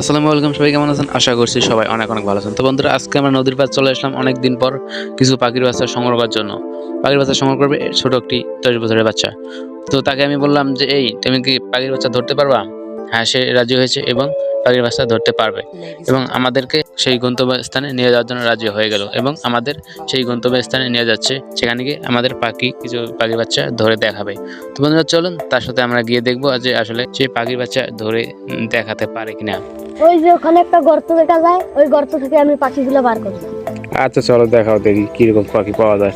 আসসালামু আলাইকুম, সবাই কেমন আছেন? আশা করছি সবাই অনেক অনেক ভালো আছেন। তো বন্ধুরা, আজকে আমরা নদীর পাড় চলে আসলাম অনেক দিন পর কিছু পাখির বাচ্চা সংগ্রহ করার জন্য। পাখির বাচ্চা সংগ্রহ করবে ছোট একটি দশ বছরের বাচ্চা। তো তাকে আমি বললাম যে, এই, তুমি কি পাখির বাচ্চা ধরতে পারবা? হ্যাঁ সে রাজি হয়েছে এবং পাখির বাচ্চা ধরতে পারবে। এবং আমাদেরকে সেই গন্তব্য স্থানে নিয়ে যাওয়ার জন্য রাজি হয়ে গেল এবং আমাদের সেই গন্তব্য স্থানে নিয়ে যাচ্ছে সেখানে গিয়ে আমাদের পাখি কিছু পাখির বাচ্চা ধরে দেখাবে। তো বন্ধুরা চলুন তার সাথে আমরা গিয়ে দেখব যে আসলে সেই পাখির বাচ্চা ধরে দেখাতে পারে কিনা। ওই যে ওখানে একটা গর্ত দেখা যায় ওই গর্ত থেকে আমি পাখিগুলো বার করব। আচ্ছা চলো দেখাও দেখি কীরকম পাখি পাওয়া যায়।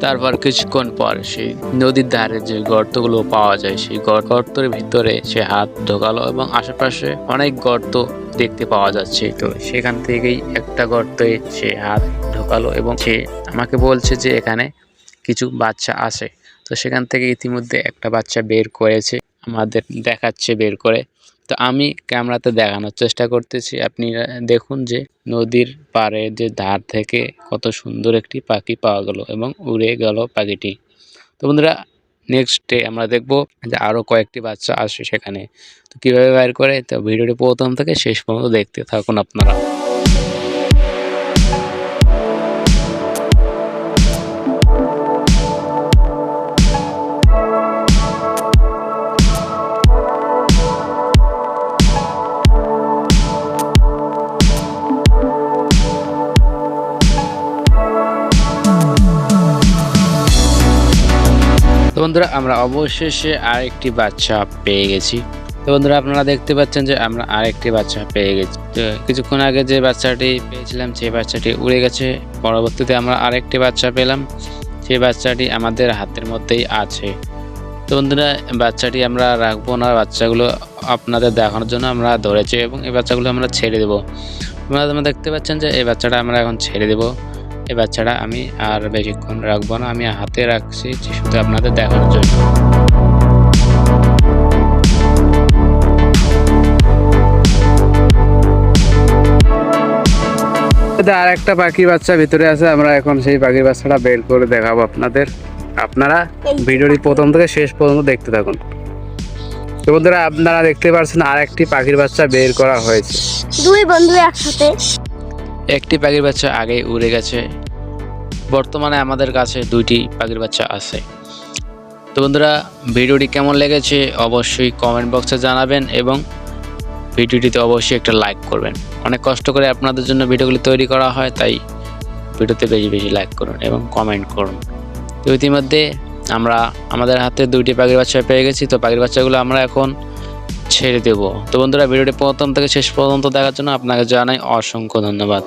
তারপর কিছুক্ষণ পর সেই নদীর ধারে যে গর্তগুলো পাওয়া যায়, সেই গর- গর্তের ভিতরে সে হাত ঢোকালো এবং আশেপাশে অনেক গর্ত দেখতে পাওয়া যাচ্ছে। তো সেখান থেকেই একটা গর্তে সে হাত ঢোকালো এবং সে আমাকে বলছে যে এখানে কিছু বাচ্চা আছে। তো সেখান থেকে ইতিমধ্যে একটা বাচ্চা বের করেছে। আমাদের দেখাচ্ছে বের করে। তো আমি ক্যামেরাতে দেখানোর চেষ্টা করতেছি। আপনি দেখুন যে নদীর পাড়ে যে ধার থেকে কত সুন্দর একটি পাখি পাওয়া গেল এবং উড়ে গেল পাখিটি। তো বন্ধুরা নেক্সট ডে আমরা দেখব যে আরও কয়েকটি বাচ্চা আসে সেখানে। তো কীভাবে বাইর করে? তো ভিডিওটি প্রথম থেকে শেষ পর্যন্ত দেখতে থাকুন আপনারা। তো বন্ধুরা, আমরা অবশেষে আরেকটি বাচ্চা পেয়ে গেছি। তো বন্ধুরা, আপনারা দেখতে পাচ্ছেন যে আমরা আরেকটি বাচ্চা পেয়ে গেছি। তো কিছুক্ষণ আগে যে বাচ্চাটি পেয়েছিলাম, সেই বাচ্চাটি উড়ে গেছে। পরবর্তীতে আমরা আরেকটি বাচ্চা পেলাম। সেই বাচ্চাটি আমাদের হাতের মধ্যেই আছে। তো বন্ধুরা, বাচ্চাটি আমরা রাখব না। বাচ্চাগুলো আপনাদের দেখানোর জন্য আমরা ধরেছি এবং এই বাচ্চাগুলো আমরা ছেড়ে দেবো। আপনারা দেখতে পাচ্ছেন যে এই বাচ্চাটা আমরা এখন ছেড়ে দেবো। এই বাচ্চাটা আমি আর বেশিক্ষণ রাখব না আমি হাতে রাখছি যে শুধু আপনাদের দেখার জন্য। আর একটা পাখির বাচ্চা ভিতরে আছে আমরা এখন সেই পাখির বাচ্চাটা বের করে দেখাবো আপনাদের। আপনারা ভিডিওটি প্রথম থেকে শেষ পর্যন্ত দেখতে থাকুন। তো বন্ধুরা আপনারা দেখতে পাচ্ছেন আর একটি পাখির বাচ্চা বের করা হয়েছে। দুই বন্ধু একসাথে। একটি পাখির বাচ্চা আগেই উড়ে গেছে। বর্তমানে আমাদের কাছে দুইটি পাখির বাচ্চা আছে। তো বন্ধুরা, ভিডিওটি কেমন লেগেছে অবশ্যই কমেন্ট বক্সে জানাবেন এবং ভিডিওটিতে অবশ্যই একটা লাইক করবেন। অনেক কষ্ট করে আপনাদের জন্য ভিডিওগুলি তৈরি করা হয়, তাই ভিডিওতে বেশি বেশি লাইক করুন এবং কমেন্ট করুন। তো ইতিমধ্যে আমরা আমাদের হাতে দুইটি পাখির বাচ্চা পেয়ে গেছি, তো পাখির বাচ্চাগুলো আমরা এখন ছেড়ে দেবো। তো বন্ধুরা, ভিডিওটি প্রথম থেকে শেষ পর্যন্ত দেখার জন্য আপনাকে জানাই অসংখ্য ধন্যবাদ।